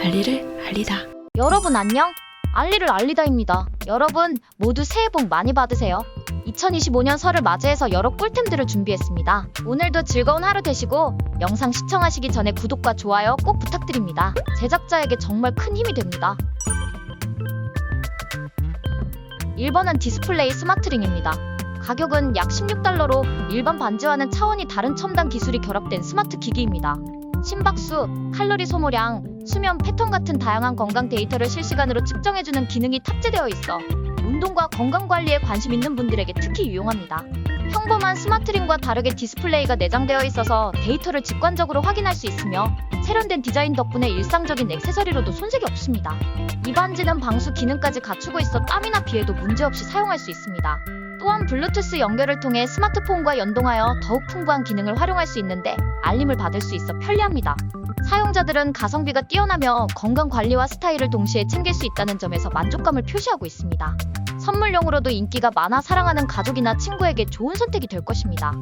알리를 알리다. 여러분 안녕? 알리를 알리다입니다. 여러분 모두 새해 복 많이 받으세요. 2025년 설을 맞이해서 여러 꿀템들을 준비했습니다. 오늘도 즐거운 하루 되시고 영상 시청하시기 전에 구독과 좋아요 꼭 부탁드립니다. 제작자에게 정말 큰 힘이 됩니다. 1번은 디스플레이 스마트링입니다. 가격은 약 16달러로 일반 반지와는 차원이 다른 첨단 기술이 결합된 스마트 기기입니다. 심박수, 칼로리 소모량, 수면 패턴 같은 다양한 건강 데이터를 실시간으로 측정해주는 기능이 탑재되어 있어 운동과 건강 관리에 관심 있는 분들에게 특히 유용합니다. 평범한 스마트링과 다르게 디스플레이가 내장되어 있어서 데이터를 직관적으로 확인할 수 있으며 세련된 디자인 덕분에 일상적인 액세서리로도 손색이 없습니다. 이 반지는 방수 기능까지 갖추고 있어 땀이나 비에도 문제없이 사용할 수 있습니다. 또한 블루투스 연결을 통해 스마트폰과 연동하여 더욱 풍부한 기능을 활용할 수 있는데 알림을 받을 수 있어 편리합니다. 사용자들은 가성비가 뛰어나며 건강 관리와 스타일을 동시에 챙길 수 있다는 점에서 만족감을 표시하고 있습니다. 선물용으로도 인기가 많아 사랑하는 가족이나 친구에게 좋은 선택이 될 것입니다.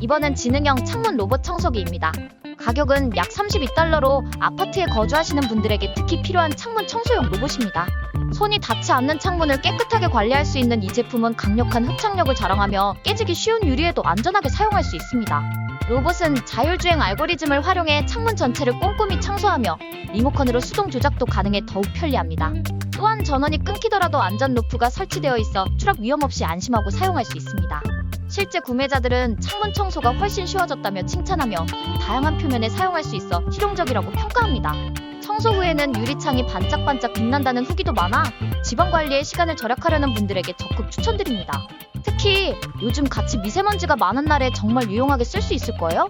이번엔 지능형 창문 로봇 청소기입니다. 가격은 약 32달러로 아파트에 거주하시는 분들에게 특히 필요한 창문 청소용 로봇입니다. 손이 닿지 않는 창문을 깨끗하게 관리할 수 있는 이 제품은 강력한 흡착력을 자랑하며 깨지기 쉬운 유리에도 안전하게 사용할 수 있습니다. 로봇은 자율주행 알고리즘을 활용해 창문 전체를 꼼꼼히 청소하며 리모컨으로 수동 조작도 가능해 더욱 편리합니다. 또한 전원이 끊기더라도 안전 노프가 설치되어 있어 추락 위험 없이 안심하고 사용할 수 있습니다. 실제 구매자들은 창문 청소가 훨씬 쉬워졌다며 칭찬하며 다양한 표면에 사용할 수 있어 실용적이라고 평가합니다. 청소 후에는 유리창이 반짝반짝 빛난다는 후기도 많아 집안 관리에 시간을 절약하려는 분들에게 적극 추천드립니다. 특히 요즘 같이 미세먼지가 많은 날에 정말 유용하게 쓸 수 있을 거예요.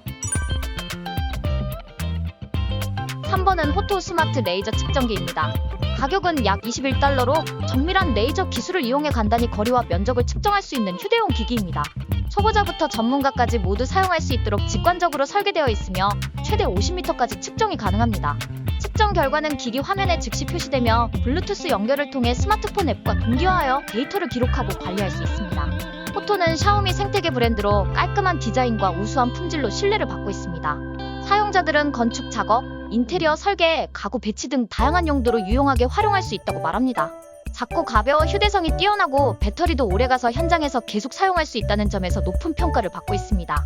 3번은 호토 스마트 레이저 측정기입니다. 가격은 약 21달러로 정밀한 레이저 기술을 이용해 간단히 거리와 면적을 측정할 수 있는 휴대용 기기입니다. 초보자부터 전문가까지 모두 사용할 수 있도록 직관적으로 설계되어 있으며 최대 50m까지 측정이 가능합니다. 측정 결과는 기기 화면에 즉시 표시되며 블루투스 연결을 통해 스마트폰 앱과 동기화하여 데이터를 기록하고 관리할 수 있습니다. 포토는 샤오미 생태계 브랜드로 깔끔한 디자인과 우수한 품질로 신뢰를 받고 있습니다. 사용자들은 건축 작업, 인테리어 설계, 가구 배치 등 다양한 용도로 유용하게 활용할 수 있다고 말합니다. 작고 가벼워 휴대성이 뛰어나고 배터리도 오래가서 현장에서 계속 사용할 수 있다는 점에서 높은 평가를 받고 있습니다.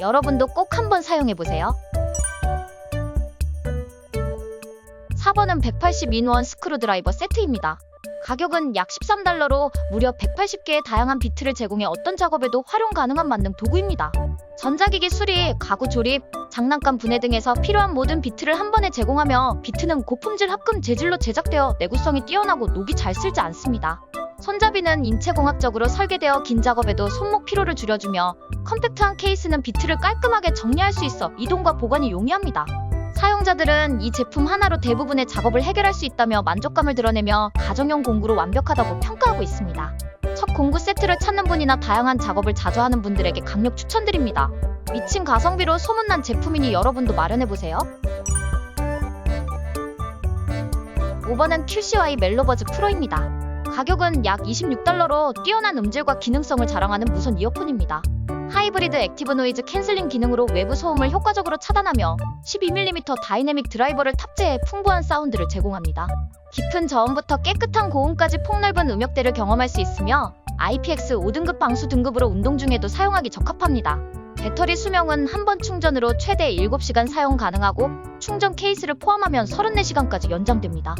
여러분도 꼭 한번 사용해보세요. 4번은 180 인원 스크루드라이버 세트입니다. 가격은 약 13달러로 무려 180개의 다양한 비트를 제공해 어떤 작업에도 활용 가능한 만능 도구입니다. 전자기기 수리, 가구 조립, 장난감 분해 등에서 필요한 모든 비트를 한 번에 제공하며 비트는 고품질 합금 재질로 제작되어 내구성이 뛰어나고 녹이 잘 쓸지 않습니다. 손잡이는 인체공학적으로 설계되어 긴 작업에도 손목 피로를 줄여주며 컴팩트한 케이스는 비트를 깔끔하게 정리할 수 있어 이동과 보관이 용이합니다. 사용자들은 이 제품 하나로 대부분의 작업을 해결할 수 있다며 만족감을 드러내며 가정용 공구로 완벽하다고 평가하고 있습니다. 첫 공구 세트를 찾는 분이나 다양한 작업을 자주 하는 분들에게 강력 추천드립니다. 미친 가성비로 소문난 제품이니 여러분도 마련해보세요. 5번은 QCY 멜로버즈 프로입니다. 가격은 약 26달러로 뛰어난 음질과 기능성을 자랑하는 무선 이어폰입니다. 하이브리드 액티브 노이즈 캔슬링 기능으로 외부 소음을 효과적으로 차단하며 12mm 다이내믹 드라이버를 탑재해 풍부한 사운드를 제공합니다. 깊은 저음부터 깨끗한 고음까지 폭넓은 음역대를 경험할 수 있으며 IPX 5등급 방수 등급으로 운동 중에도 사용하기 적합합니다. 배터리 수명은 한 번 충전으로 최대 7시간 사용 가능하고 충전 케이스를 포함하면 34시간까지 연장됩니다.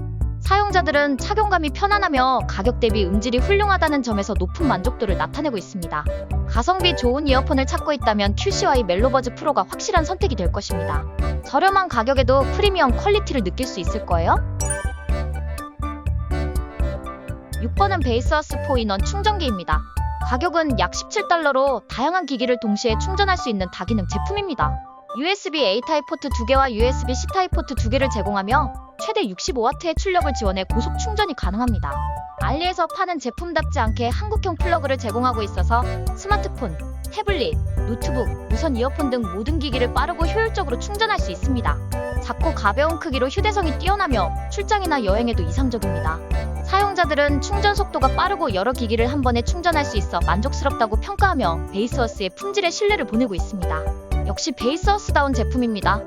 사용자들은 착용감이 편안하며 가격 대비 음질이 훌륭하다는 점에서 높은 만족도를 나타내고 있습니다. 가성비 좋은 이어폰을 찾고 있다면 QCY 멜로버즈 프로가 확실한 선택이 될 것입니다. 저렴한 가격에도 프리미엄 퀄리티를 느낄 수 있을 거예요. 6번은 베이스어스 포인원 충전기입니다. 가격은 약 17달러로 다양한 기기를 동시에 충전할 수 있는 다기능 제품입니다. USB A 타입 포트 2개와 USB C 타입 포트 2개를 제공하며 최대 65W의 출력을 지원해 고속 충전이 가능합니다. 알리에서 파는 제품답지 않게 한국형 플러그를 제공하고 있어서 스마트폰, 태블릿, 노트북, 무선 이어폰 등 모든 기기를 빠르고 효율적으로 충전할 수 있습니다. 작고 가벼운 크기로 휴대성이 뛰어나며 출장이나 여행에도 이상적입니다. 사용자들은 충전 속도가 빠르고 여러 기기를 한 번에 충전할 수 있어 만족스럽다고 평가하며 베이스어스의 품질에 신뢰를 보내고 있습니다. 역시 베이스어스다운 제품입니다.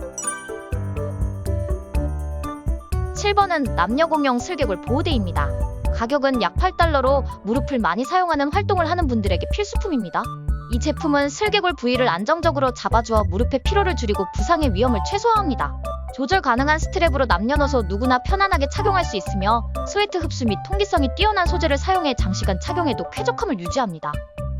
7번은 남녀 공용 슬개골 보호대입니다. 가격은 약 8달러로 무릎을 많이 사용하는 활동을 하는 분들에게 필수품입니다. 이 제품은 슬개골 부위를 안정적으로 잡아주어 무릎의 피로를 줄이고 부상의 위험을 최소화합니다. 조절 가능한 스트랩으로 남녀노소 누구나 편안하게 착용할 수 있으며 스웨트 흡수 및 통기성이 뛰어난 소재를 사용해 장시간 착용해도 쾌적함을 유지합니다.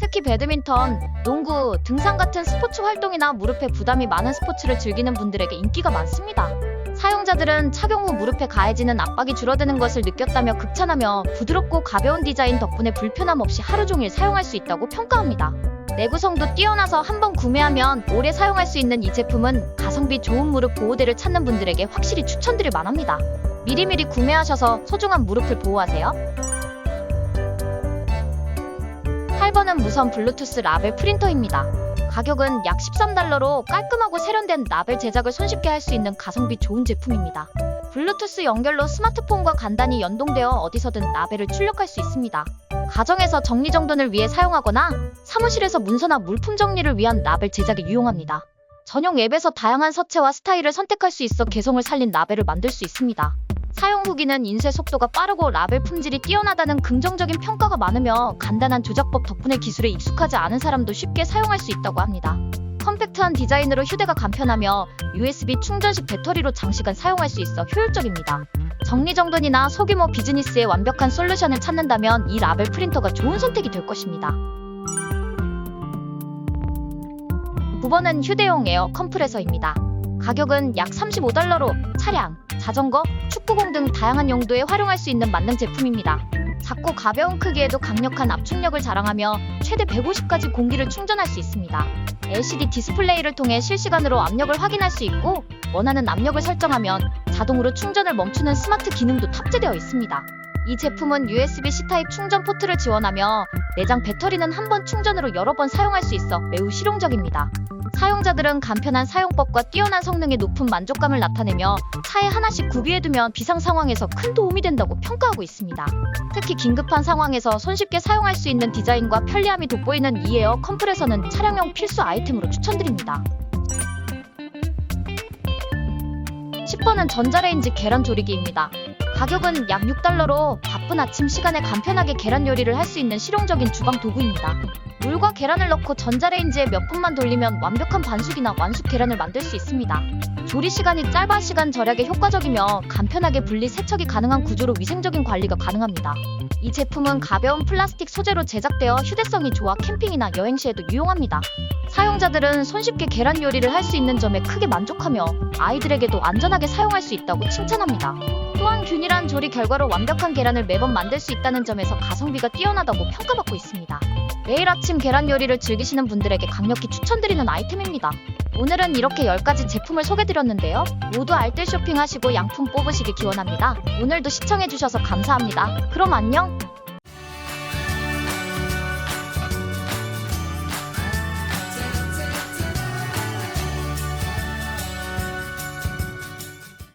특히 배드민턴, 농구, 등산 같은 스포츠 활동이나 무릎에 부담이 많은 스포츠를 즐기는 분들에게 인기가 많습니다. 사용자들은 착용 후 무릎에 가해지는 압박이 줄어드는 것을 느꼈다며 극찬하며 부드럽고 가벼운 디자인 덕분에 불편함 없이 하루 종일 사용할 수 있다고 평가합니다. 내구성도 뛰어나서 한번 구매하면 오래 사용할 수 있는 이 제품은 가성비 좋은 무릎 보호대를 찾는 분들에게 확실히 추천드릴 만합니다. 미리미리 구매하셔서 소중한 무릎을 보호하세요. 8번은 무선 블루투스 라벨 프린터입니다. 가격은 약 13달러로 깔끔하고 세련된 라벨 제작을 손쉽게 할 수 있는 가성비 좋은 제품입니다. 블루투스 연결로 스마트폰과 간단히 연동되어 어디서든 라벨을 출력할 수 있습니다. 가정에서 정리정돈을 위해 사용하거나 사무실에서 문서나 물품 정리를 위한 라벨 제작에 유용합니다. 전용 앱에서 다양한 서체와 스타일을 선택할 수 있어 개성을 살린 라벨을 만들 수 있습니다. 사용 후기는 인쇄 속도가 빠르고 라벨 품질이 뛰어나다는 긍정적인 평가가 많으며 간단한 조작법 덕분에 기술에 익숙하지 않은 사람도 쉽게 사용할 수 있다고 합니다. 컴팩트한 디자인으로 휴대가 간편하며 USB 충전식 배터리로 장시간 사용할 수 있어 효율적입니다. 정리정돈이나 소규모 비즈니스에 완벽한 솔루션을 찾는다면 이 라벨 프린터가 좋은 선택이 될 것입니다. 9번은 휴대용 에어 컴프레서입니다. 가격은 약 35달러로 차량, 자전거, 축구공 등 다양한 용도에 활용할 수 있는 만능 제품입니다. 작고 가벼운 크기에도 강력한 압축력을 자랑하며 최대 150까지 공기를 충전할 수 있습니다. LCD 디스플레이를 통해 실시간으로 압력을 확인할 수 있고 원하는 압력을 설정하면 자동으로 충전을 멈추는 스마트 기능도 탑재되어 있습니다. 이 제품은 USB-C 타입 충전 포트를 지원하며 내장 배터리는 한 번 충전으로 여러 번 사용할 수 있어 매우 실용적입니다. 사용자들은 간편한 사용법과 뛰어난 성능의 높은 만족감을 나타내며 차에 하나씩 구비해두면 비상 상황에서 큰 도움이 된다고 평가하고 있습니다. 특히 긴급한 상황에서 손쉽게 사용할 수 있는 디자인과 편리함이 돋보이는 이 에어 컴프레서는 차량용 필수 아이템으로 추천드립니다. 10번은 전자레인지 계란 조리기입니다. 가격은 약 6달러로 바쁜 아침 시간에 간편하게 계란 요리를 할 수 있는 실용적인 주방 도구입니다. 물과 계란을 넣고 전자레인지에 몇 분만 돌리면 완벽한 반숙이나 완숙 계란을 만들 수 있습니다. 조리 시간이 짧아 시간 절약에 효과적이며 간편하게 분리 세척이 가능한 구조로 위생적인 관리가 가능합니다. 이 제품은 가벼운 플라스틱 소재로 제작되어 휴대성이 좋아 캠핑이나 여행 시에도 유용합니다. 사용자들은 손쉽게 계란 요리를 할 수 있는 점에 크게 만족하며 아이들에게도 안전하게 사용할 수 있다고 칭찬합니다. 또한 균일한 조리 결과로 완벽한 계란을 매번 만들 수 있다는 점에서 가성비가 뛰어나다고 평가받고 있습니다. 매일 아침 계란 요리를 즐기시는 분들에게 강력히 추천드리는 아이템입니다. 오늘은 이렇게 10가지 제품을 소개드렸는데요. 모두 알뜰 쇼핑하시고 양품 뽑으시길 기원합니다. 오늘도 시청해주셔서 감사합니다. 그럼 안녕!